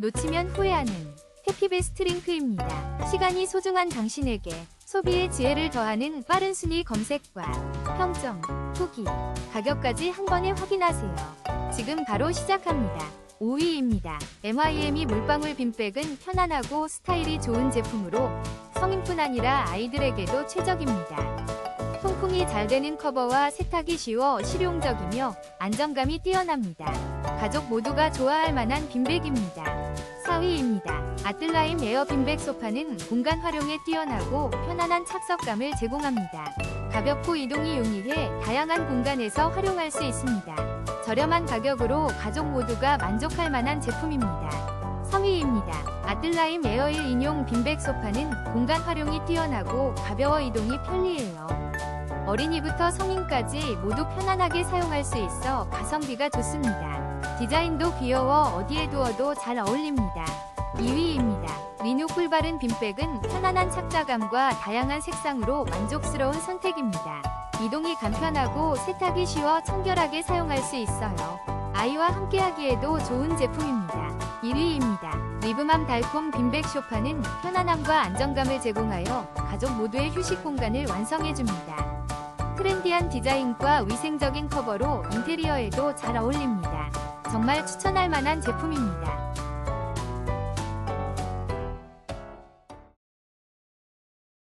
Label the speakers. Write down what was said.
Speaker 1: 놓치면 후회하는 해피베스트 링크입니다. 시간이 소중한 당신에게 소비의 지혜를 더하는 빠른 순위 검색과 평점, 후기, 가격까지 한 번에 확인하세요. 지금 바로 시작합니다. 5위입니다. MIM이 물방울 빈백은 편안하고 스타일이 좋은 제품으로 성인뿐 아니라 아이들에게도 최적입니다. 통풍이 잘 되는 커버와 세탁이 쉬워 실용적이며 안정감이 뛰어납니다. 가족 모두가 좋아할 만한 빈백입니다. 4위입니다. 아틀라임 에어 빈백 소파는 공간 활용에 뛰어나고 편안한 착석감을 제공합니다. 가볍고 이동이 용이해 다양한 공간에서 활용할 수 있습니다. 저렴한 가격으로 가족 모두가 만족할 만한 제품입니다. 3위입니다. 아틀라임 에어일 인용 빈백 소파는 공간 활용이 뛰어나고 가벼워 이동이 편리해요. 어린이부터 성인까지 모두 편안하게 사용할 수 있어 가성비가 좋습니다. 디자인도 귀여워 어디에 두어도 잘 어울립니다. 2위입니다. 리누 쿨바른 빈백은 편안한 착자감과 다양한 색상으로 만족스러운 선택입니다. 이동이 간편하고 세탁이 쉬워 청결하게 사용할 수 있어요. 아이와 함께 하기에도 좋은 제품입니다. 1위입니다. 리브맘 달콤 빈백 쇼파는 편안함과 안정감을 제공하여 가족 모두의 휴식 공간을 완성해줍니다. 트렌디한 디자인과 위생적인 커버로 인테리어에도 잘 어울립니다. 정말 추천할 만한 제품입니다.